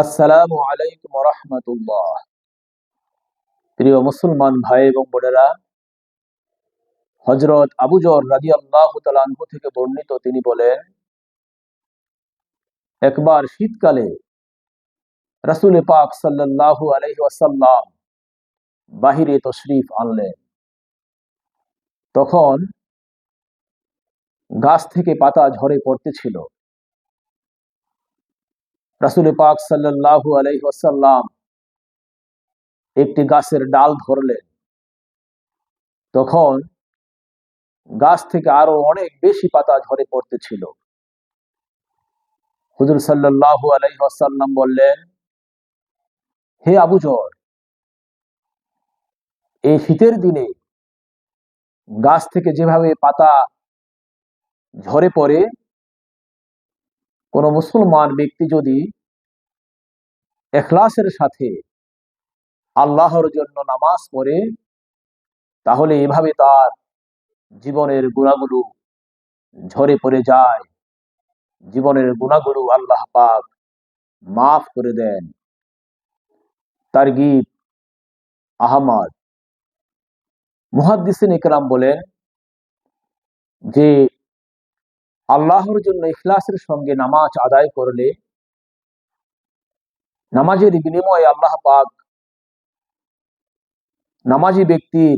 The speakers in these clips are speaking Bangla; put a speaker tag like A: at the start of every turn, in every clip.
A: আসসালামু আলাইকুম রহমতুল্লাহ। প্রিয় মুসলমান ভাই এবং বোনেরা হজরত আবুজর রাজি আল্লাহ তালানহু থেকে বর্ণিত তিনি বলেন, একবার শীতকালে রাসুল পাক সাল্লাল্লাহু আলহি ওয়াসাল্লাম বাহিরে তশরিফ আনলেন। তখন গাছ থেকে পাতা ঝরে পড়তেছিল। রাসুল পাক সাল্লাল্লাহু আলহি ওয়াসাল্লাম একটি গাছের ডাল ধরলেন। তখন গাছ থেকে আরও অনেক বেশি পাতা ঝরে পড়তেছিল হুজুর সাল্লাল্লাহু আলাইহি ওয়াসাল্লাম বললেন, হে আবুজর এই শীতের দিনে গাছ থেকে যেভাবে পাতা ঝরে পড়ে কোন মুসলমান ব্যক্তি যদি এখলাসের সাথে আল্লাহর জন্য নামাজ পড়ে, তাহলে এভাবে তার জীবনের গুণাগুলো ঝরে পড়ে যায়। জীবনের গুণাগুলো আল্লাহ পাক মাফ করে দেন। তার গীত আহমদ। মুহাদ্দিসিন ইকরাম বলেন যে আল্লাহর জন্য ইখলাসের সঙ্গে নামাজ আদায় করলে নামাজের বিনিময়ে আল্লাহ পাক নামাজি ব্যক্তির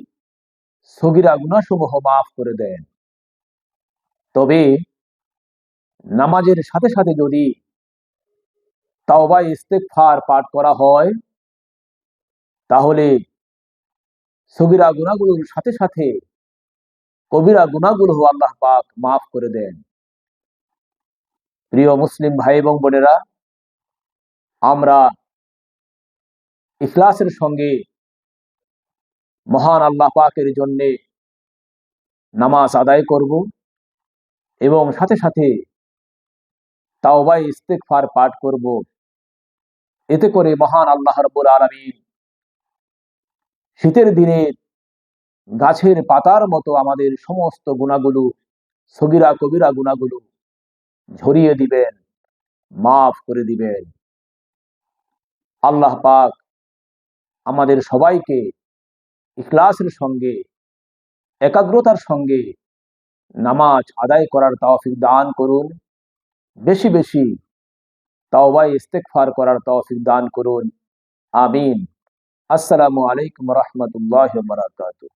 A: সগিরা গুণাসমূহ মাফ করে দেন। তবে নামাজের সাথে সাথে যদি তাওবা ইস্তেকফার পাঠ করা হয়, তাহলে সগিরা গুণাগুলোর সাথে সাথে কবিরা গুণাগুলো আল্লাহ পাক মাফ করে দেন। প্রিয় মুসলিম ভাই এবং বোনেরা, আমরা ইখলাসের সঙ্গে মহান আল্লাহ পাকের জন্যে নামাজ আদায় করব এবং সাথে সাথে তাওবাই ইস্তেকফার পাঠ করব। এতে করে মহান আল্লাহ রব্বুল আলমিন শীতের দিনে গাছের পাতার মতো আমাদের সমস্ত গুণাগুলো, সগিরা কবিরা গুণাগুলো ঝরিয়ে দিবেন, মাফ করে দিবেন। আল্লাহ পাক আমাদের সবাইকে ইখলাসের সঙ্গে, একাগ্রতার সঙ্গে নামাজ আদায় করার তৌফিক দান করুন। বেশি বেশি তাওবাই ইস্তেকফার করার তৌফিক দান করুন। আমিন। আসসালামু আলাইকুম রহমতুল্লাহ বারাকাতুহ।